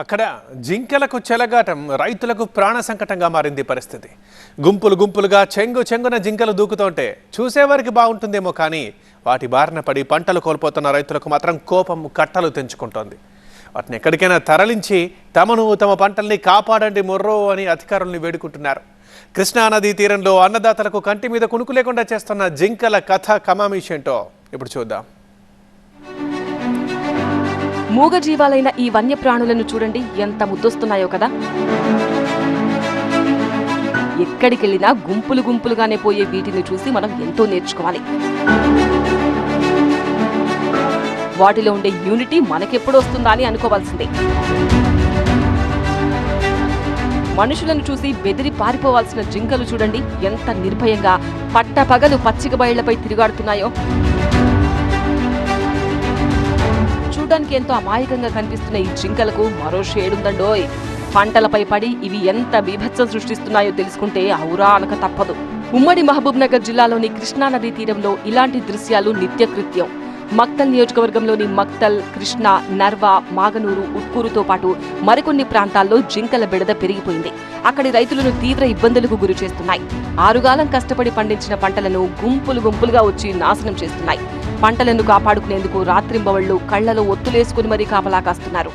అక్కడ జింకలకు చెలగాటం రైతులకు ప్రాణ సంకటంగా మారింది పరిస్థితి. గుంపులు గుంపులుగా చెంగు చెంగున జింకలు దూకుతుంటే చూసేవారికి బాగుంటుందేమో కానీ వాటి బారిన పడి పంటలు కోల్పోతున్న రైతులకు మాత్రం కోపం కట్టలు తెంచుకుంటోంది. వాటిని ఎక్కడికైనా తరలించి తమను తమ పంటల్ని కాపాడండి మొర్రో అని అధికారుల్ని వేడుకుంటున్నారు. కృష్ణానదీ తీరంలో అన్నదాతలకు కంటి మీద కునుకు లేకుండా చేస్తున్న జింకల కథ కమామీష్ ఏంటో ఇప్పుడు చూద్దాం. మూగజీవాలైన ఈ వన్యప్రాణులను చూడండి ఎంత ముద్దొస్తున్నాయో కదా. ఎక్కడికెళ్ళినా గుంపులు గుంపులుగానే పోయే వీటిని చూసి మనం ఎంతో నేర్చుకోవాలి. వాటిలో ఉండే యూనిటీ మనకెప్పుడు వస్తుందా అని అనుకోవాల్సిందే. మనుషులను చూసి బెదిరి పారిపోవాల్సిన జింకలు చూడండి ఎంత నిర్భయంగా పట్టపగలు పచ్చిక బయళ్ళపై తిరుగాడుతున్నాయో. చూడడానికి ఎంతో అమాయకంగా కనిపిస్తున్న ఈ జింకలకు మరో షేడుందండోయ్ పంటలపై పడి ఇవి ఎంత బీభత్సం సృష్టిస్తున్నాయో తెలుసుకుంటే ఔరా అనక తప్పదు. ఉమ్మడి మహబూబ్ నగర్ జిల్లాలోని కృష్ణానదీ తీరంలో ఇలాంటి దృశ్యాలు నిత్యకృత్యం. మక్తల్ నియోజకవర్గంలోని మక్తల్ కృష్ణ నర్వా మాగనూరు ఉట్కూరుతో పాటు మరికొన్ని ప్రాంతాల్లో జింకల బెడద పెరిగిపోయింది. అక్కడి రైతులను తీవ్ర ఇబ్బందులకు గురి చేస్తున్నాయి. ఆరుగాలం కష్టపడి పండించిన పంటలను గుంపులు గుంపులుగా వచ్చి నాశనం చేస్తున్నాయి. పంటలను కాపాడుకునేందుకు రాత్రింబవళ్ళు కళ్ళలో ఒత్తులేసుకుని మరీ కాపలా కాస్తున్నారు.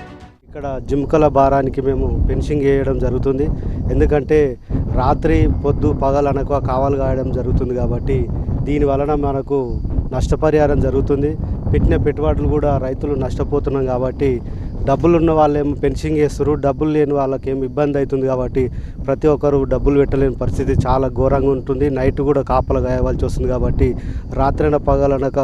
ఇక్కడ జింకల భారానికి మేము ఫెన్సింగ్ వేయడం జరుగుతుంది. ఎందుకంటే రాత్రి పొద్దు పగలనకు కావాలి కాయడం జరుగుతుంది కాబట్టి దీని వలన మనకు నష్టపరిహారం జరుగుతుంది. పెట్టిన పెట్టుబడులు కూడా రైతులు నష్టపోతున్నాం కాబట్టి డబ్బులు ఉన్న వాళ్ళేమో పెన్షింగ్ చేస్తారు డబ్బులు లేని వాళ్ళకేం ఇబ్బంది అవుతుంది కాబట్టి ప్రతి ఒక్కరు డబ్బులు పెట్టలేని పరిస్థితి చాలా ఘోరంగా ఉంటుంది. నైట్ కూడా కాపలు గాయవలసి వస్తుంది కాబట్టి రాత్రైన పగలనక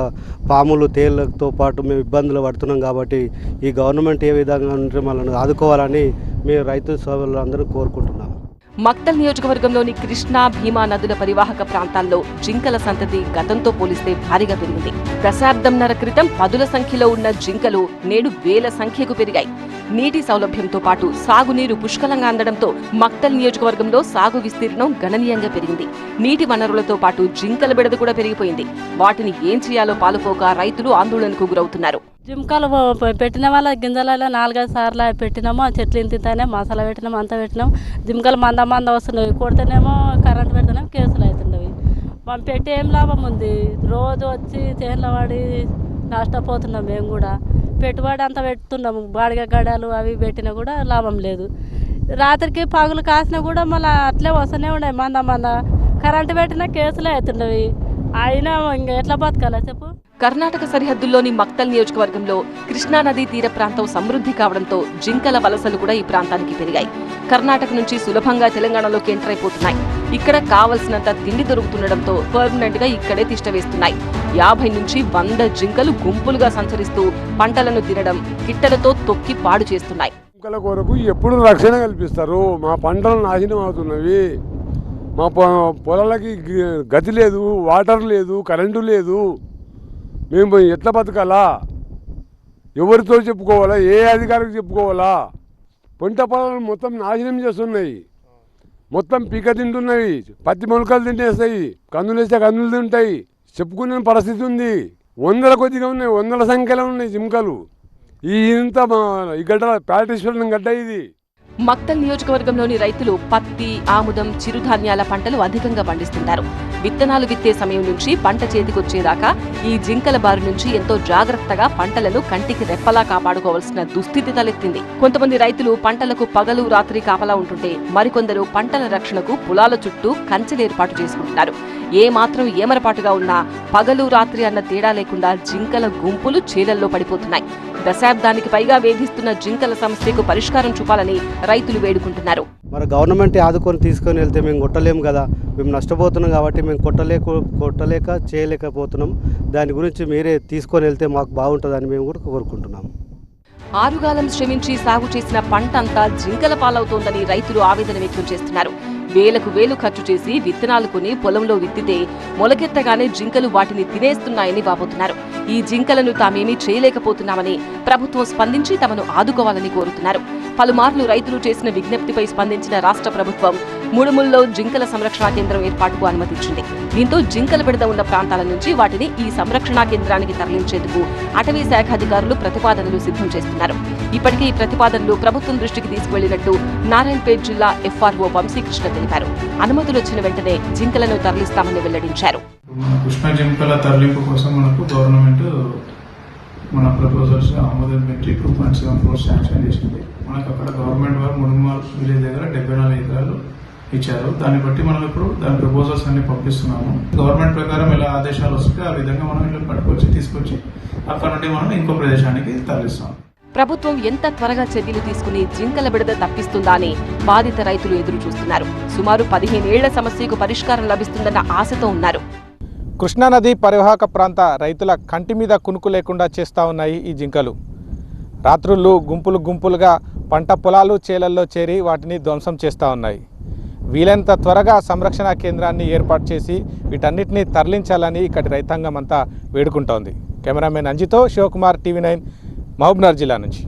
పాములు తేళ్ళతో పాటు మేము ఇబ్బందులు పడుతున్నాం కాబట్టి ఈ గవర్నమెంట్ ఏ విధంగా ఉంటే మనల్ని ఆదుకోవాలని మేము రైతు సోదరులందరూ కోరుకుంటున్నాం. మక్తల్ నియోజకవర్గంలోని కృష్ణా భీమా నదుల పరివాహక ప్రాంతాల్లో జింకల సంతతి గతంతో పోలిస్తే భారీగా పెరిగింది. దశాబ్దంన్నర క్రితం పదుల సంఖ్యలో ఉన్న జింకలు నేడు వేల సంఖ్యకు పెరిగాయి. నీటి సౌలభ్యంతో పాటు సాగునీరు పుష్కలంగా అందడంతో మక్తల్ నియోజకవర్గంలో సాగు విస్తీర్ణం గణనీయంగా పెరిగింది. నీటి వనరులతో పాటు జింకల బిడద కూడా పెరిగిపోయింది. వాటిని ఏం చేయాలో పాలుపోక రైతులు ఆందోళనకు గురవుతున్నారు. జింకలు పెట్టిన వాళ్ళ గింజలలో నాలుగైదు సార్లు పెట్టినాము. ఆ చెట్లు ఇంతింతనే మసాలా పెట్టినాము అంతా పెట్టినాం జింకలు మంద మంద వస్తున్నాయి. కొడితేనేమో కరెంట్ పెడితేనేమో కేసులు అవుతుండవి. మనం పెట్టి ఏం లాభం ఉంది? రోజు వచ్చి చేనుల పడి నష్టపోతున్నాం మేము కూడా. పెట్టుబడి అంతా పెడుతున్నాము. బాడిగ గడాలు అవి పెట్టినా కూడా లాభం లేదు. రాత్రికి పగులు కాసినా కూడా మళ్ళీ అట్లే వస్తూనే ఉన్నాయి. మంద మంద. కరెంటు పెట్టినా కేసులే అవుతుండవి. అయినా ఇంకా ఎట్లా బతకాలా చెప్పు? కర్ణాటక సరిహద్దుల్లోని మక్తల్ నియోజకవర్గంలో కృష్ణానదీ తీర ప్రాంతం సమృద్ధి కావడంతో జింకల వలసలు కూడా ఈ ప్రాంతానికి పెరిగాయి. కర్ణాటక నుంచి సులభంగా తెలంగాణలోకి ఎంటర్ అయిపోతున్నాయి ఇక్కడ కావలసినంత తిండి దొరుకుతుండటంతో పర్మనెంట్గా ఇక్కడే తిష్టవేస్తున్నాయి యాభై నుంచి వంద జింకలు గుంపులుగా సంచరిస్తూ పంటలను తినడం గిట్టలతో తొక్కి పాడు చేస్తున్నాయి. కుక్కల కొరకు ఎప్పుడు రక్షణ కల్పిస్తారు? మా పంటలు నాశనం అవుతున్నవి. మా పొ- పొలాలకి గ- గతి లేదు వాటర్ లేదు కరెంటు లేదు. మేము ఎట్లా బతకాలా? ఎవరితో చెప్పుకోవాలా? ఏ అధికారికి చెప్పుకోవాలా? పంట పొలాలను మొత్తం నాశనం చేస్తున్నాయి. మొత్తం పీక తింటున్నవి పత్తి మొలకలు తింటేస్తాయి. కందులు వేస్తే కందులు తింటాయి. చెప్పుకునే పరిస్థితి ఉంది. వందల కొద్దిగా ఉన్నాయి. వందల సంఖ్యలో ఉన్నాయి జింకలు. ఈ ఇంత మా ఈ గడ్డ ప్యాటేశ్వరం గడ్డ ఇది. మక్తల్ నియోజకవర్గంలోని రైతులు పత్తి ఆముదం చిరుధాన్యాల పంటలు అధికంగా పండిస్తుంటారు. విత్తనాలు విత్తే సమయం నుంచి పంట చేతికొచ్చేదాకా ఈ జింకల బారి నుంచి ఎంతో జాగ్రత్తగా పంటలను కంటికి రెప్పలా కాపాడుకోవాల్సిన దుస్థితి తలెత్తింది. కొంతమంది రైతులు పంటలకు పగలు రాత్రి కాపలా ఉంటుంటే మరికొందరు పంటల రక్షణకు పొలాల చుట్టూ కంచెలు ఏర్పాటు చేసుకుంటున్నారు. ఏ మాత్రం ఏమరపాటుగా ఉన్నా పగలు రాత్రి అన్న తేడా లేకుండా జింకల గుంపులు చేలల్లో పడిపోతున్నాయి. దశాబ్దానికి పైగా వేధిస్తున్న జింకల సమస్యకు పరిష్కారం చూపాలని రైతులు వేడుకుంటున్నారు. మరి గవర్నమెంట్ ఆదుకొని తీసుకొని వెళ్తే మేము కొట్టలేము కదా. మేము నష్టపోతున్నాం కాబట్టి మేము కొట్టలేక కొట్టలేక చేయలేకపోతున్నాం. దాని గురించి మీరే తీసుకొని వెళ్తే మాకు బాగుంటుందని మేము కూడా కోరుకుంటున్నాం ఆరుగాలం శ్రమించి సాగు చేసిన పంట అంతా జింకల పాలవుతోందని రైతులు ఆవేదన వ్యక్తం చేస్తున్నారు. వేలకు వేలు ఖర్చు చేసి విత్తనాలు కొని పొలంలో విత్తితే మొలకెత్తగానే జింకలు వాటిని తినేస్తున్నాయని వాపోతున్నారు. ఈ జింకలను తామేమీ చేయలేకపోతున్నామని ప్రభుత్వం స్పందించి తమను ఆదుకోవాలని కోరుతున్నారు. పలుమార్లు రైతులు చేసిన విజ్ఞప్తిపై స్పందించిన రాష్ట్ర ప్రభుత్వం ముడుముల్లో జింకల సంరక్షణ కేంద్రం ఏర్పాటుకు అనుమతించింది. దీంతో జింకల విడద ఉన్న ప్రాంతాల నుంచి వాటిని ఈ సంరక్షణ కేంద్రానికి తరలించేందుకు అటవీ శాఖ అధికారులు ప్రతిపాదనలు సిద్ధం చేస్తున్నారు. ఇప్పటికే ఈ ప్రతిపాదనలు ప్రభుత్వం దృష్టికి తీసుకువెళ్ళినట్టు నారాయణపేట్ జిల్లా ఎఫ్ఆర్ఓ వంశీకృష్ణ తెలిపారు. అనుమతులు వచ్చిన వెంటనే జింకలను తరలిస్తామని వెల్లడించారు. కృష్ణ జింకల తరలింపు కోసం మనకు గవర్నమెంట్ మన ప్రపోజల్స్ ఆమోదం పెట్టి two point seven four sanction చేసింది. మనకు అక్కడ గవర్నమెంట్ వారు ముడుమాల్ విలేజ్ దగ్గర డెబ్బై నాలుగు ఎకరాలు ఇచ్చారు. దాన్ని బట్టి మనం ఇప్పుడు దాని ప్రపోజల్స్ అన్ని పంపిస్తున్నాము. గవర్నమెంట్ ప్రకారం ఎలా ఆదేశాలు వస్తే ఆ విధంగా మనం ఇలా పట్టుకొచ్చి తీసుకొచ్చి అక్కడ నుండి మనం ఇంకో ప్రదేశానికి తరలిస్తాం. ప్రభుత్వం ఎంత త్వరగా చర్యలు తీసుకుని జింకల బిడద తప్పిస్తుందా అని బాధిత రైతులు ఎదురు చూస్తున్నారు. సుమారు పదిహేనేళ్ళ సమస్యకు పరిష్కారం లభిస్తుందన్న ఆశతో ఉన్నారు. కృష్ణానది పరివాహక ప్రాంత రైతుల కంటి మీద కునుకు లేకుండా చేస్తూ ఉన్నాయి ఈ జింకలు. రాత్రుళ్ళు గుంపులు గుంపులుగా పంట పొలాలు చేలల్లో చేరి వాటిని ధ్వంసం చేస్తూ ఉన్నాయి. వీలైనంత త్వరగా సంరక్షణ కేంద్రాన్ని ఏర్పాటు చేసి వీటన్నిటిని తరలించాలని ఇక్కడి రైతాంగం అంతా వేడుకుంటోంది. కెమెరామెన్ అంజితో శివకుమార్ టీవీ నైన్ మహబూబ్నగర్ జిల్లా నుంచి.